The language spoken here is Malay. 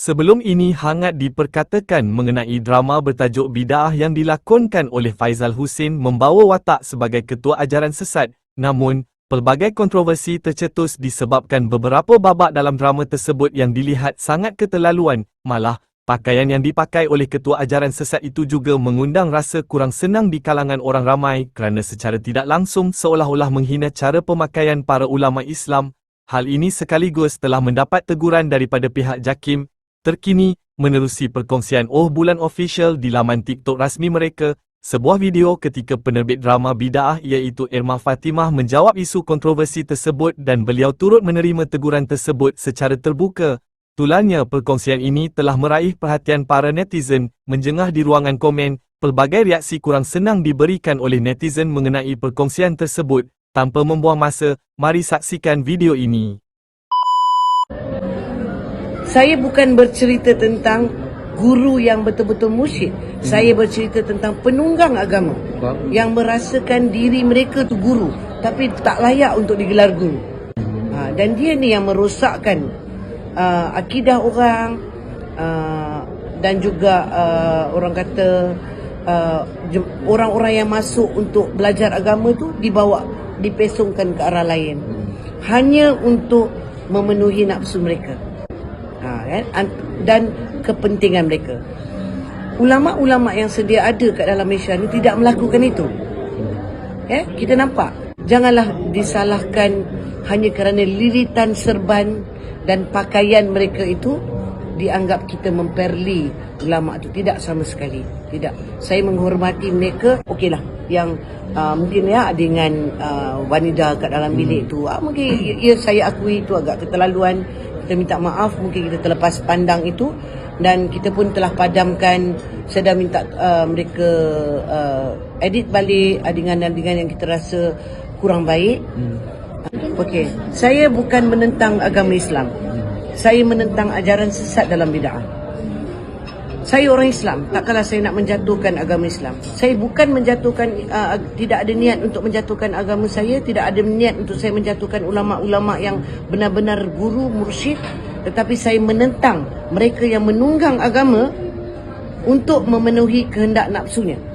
Sebelum ini hangat diperkatakan mengenai drama bertajuk Bida'ah yang dilakonkan oleh Faizal Husin membawa watak sebagai ketua ajaran sesat. Namun, pelbagai kontroversi tercetus disebabkan beberapa babak dalam drama tersebut yang dilihat sangat keterlaluan. Malah, pakaian yang dipakai oleh ketua ajaran sesat itu juga mengundang rasa kurang senang di kalangan orang ramai kerana secara tidak langsung seolah-olah menghina cara pemakaian para ulama Islam. Hal ini sekaligus telah mendapat teguran daripada pihak JAKIM Terkini, menerusi perkongsian Oh Bulan Official di laman TikTok rasmi mereka, sebuah video ketika penerbit drama Bida'ah iaitu Irma Fatimah menjawab isu kontroversi tersebut dan beliau turut menerima teguran tersebut secara terbuka. Tularnya perkongsian ini telah meraih perhatian para netizen, menjengah di ruangan komen, pelbagai reaksi kurang senang diberikan oleh netizen mengenai perkongsian tersebut. Tanpa membuang masa, mari saksikan video ini. Saya bukan bercerita tentang guru yang betul-betul musyid. Saya bercerita tentang penunggang agama yang merasakan diri mereka tu guru tapi tak layak untuk digelar guru. Ha, dan dia ni yang merosakkan uh, akidah orang uh, dan juga uh, orang kata uh, orang-orang yang masuk untuk belajar agama tu dibawa dipesongkan ke arah lain. Hanya untuk memenuhi nafsu mereka ha, kan? An- dan kepentingan mereka. Ulama-ulama yang sedia ada kat dalam Malaysia ni tidak melakukan itu. Ya, kita nampak. Janganlah disalahkan hanya kerana lilitan serban dan pakaian mereka itu dianggap kita memperli ulama itu tidak sama sekali. Tidak. Saya menghormati mereka. Okeylah yang uh, mungkin ya dengan uh, wanita kat dalam bilik tu uh, mungkin ya, saya akui itu agak keterlaluan kita minta maaf mungkin kita terlepas pandang itu. Dan kita pun telah padamkan saya dah minta uh, mereka uh, edit balik adingan-adingan yang kita rasa kurang baik. Hmm. okey saya bukan menentang agama Islam. Saya menentang ajaran sesat dalam bid'ah saya orang Islam, takkanlah saya nak menjatuhkan agama Islam. Saya bukan menjatuhkan, uh, tidak ada niat untuk menjatuhkan agama saya, tidak ada niat untuk saya menjatuhkan ulama-ulama yang benar-benar guru, mursyid. Tetapi saya menentang mereka yang menunggang agama untuk memenuhi kehendak nafsunya.